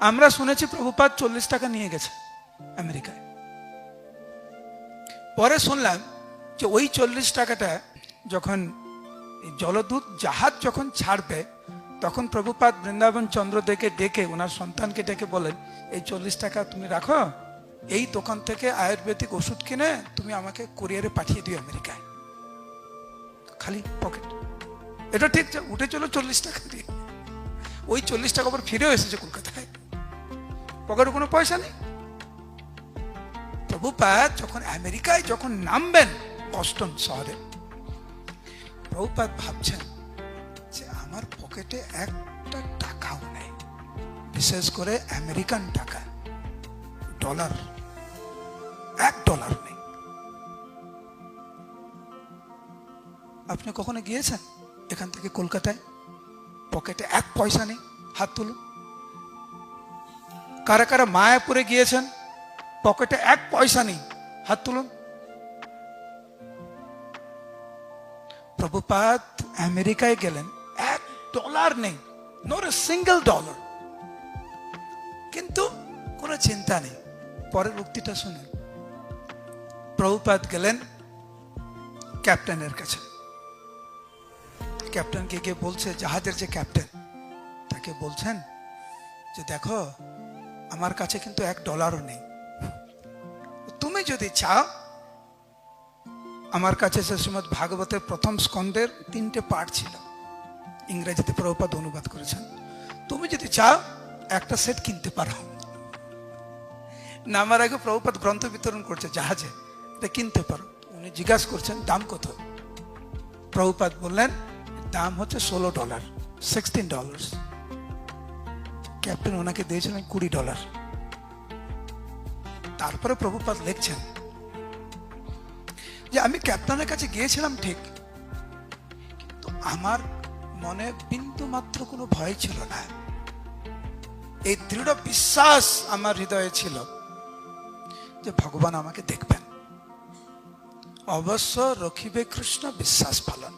আমরা শুনেছি প্রভুপাত চল্লিশ টাকা নিয়ে গেছে আমেরিকায়। পরে শুনলাম যে ওই চল্লিশ টাকাটা যখন জলদূত জাহাজ যখন ছাড়বে, তখন প্রভুপাত বৃন্দাবন চন্দ্র দেখে ডেকে ওনার সন্তানকে ডেকে বলেন, এই চল্লিশ টাকা তুমি রাখো, এই দোকান থেকে আয়ুর্বেদিক ওষুধ কিনে তুমি আমাকে কুরিয়ারে পাঠিয়ে দিও আমেরিকায়। খালি পকেট। এটা ঠিক উঠে চলো চল্লিশ টাকা দিয়ে। ওই চল্লিশ টাকা আবার ফিরেও এসেছে কলকাতায়। পকেটে কোনো পয়সা নেই? প্রভুপাত যখন আমেরিকায় যখন নামবেন, বস্টন শহরে, প্রভুপাত ভাবছেন যে আমার পকেটে একটা টাকাও নেই। বিশেষ করে আমেরিকান টাকা, ডলার, এক ডলার নেই। আপনি কখনো গিয়েছেন এখান থেকে কলকাতায়? পকেটে এক পয়সা নেই, হাত তুলুন। কারা কারা মায়াপুরে গিয়েছেন? পকেটে এক পয়সা নেই। হাত তুলুন। প্রভুপাত আমেরিকায় গেলেন, এক ডলার নেই নট এ সিঙ্গেল ডলার কিন্তু কোনো চিন্তা নেই। পরের উক্তিটা শুনে প্রভুপাত গেলেন ক্যাপ্টেনের কাছে। ক্যাপ্টেনকে গিয়ে বলছে, জাহাজের যে ক্যাপ্টেন, তাকে বলছেন যে, দেখো আমার কাছে কিন্তু এক ডলারও নেই। তুমি যদি চাও, আমার কাছে সে শ্রীমদ ভাগবতের প্রথম স্কন্ধের তিনটে পাঠ ছিল। ইংরেজিতে প্রভুপাত অনুবাদ করেছেন। তুমি যদি চাও, একটা সেট কিনতে পারো। নামার আগে প্রভুপাত গ্রন্থ বিতরণ করছে জাহাজে। এটা কিনতে পারো। উনি জিজ্ঞাসা করছেন, দাম কত? প্রভুপাত বললেন, দাম হচ্ছে ষোলো ডলার সিক্সটিন ডলার ক্যাপ্টেন ওনাকে দিয়েছিলেন কুড়ি ডলার। তারপরে প্রভুপাত লিখছেন যে, আমি ক্যাপ্টেনের কাছে গিয়েছিলাম ঠিক, কিন্তু আমার মনে বিন্দু মাত্র কোনো ভয় ছিল না। এই দৃঢ় বিশ্বাস আমার হৃদয়ে ছিল যে, ভগবান আমাকে দেখবেন। অবশ্য রখিবে কৃষ্ণ বিশ্বাস পালন।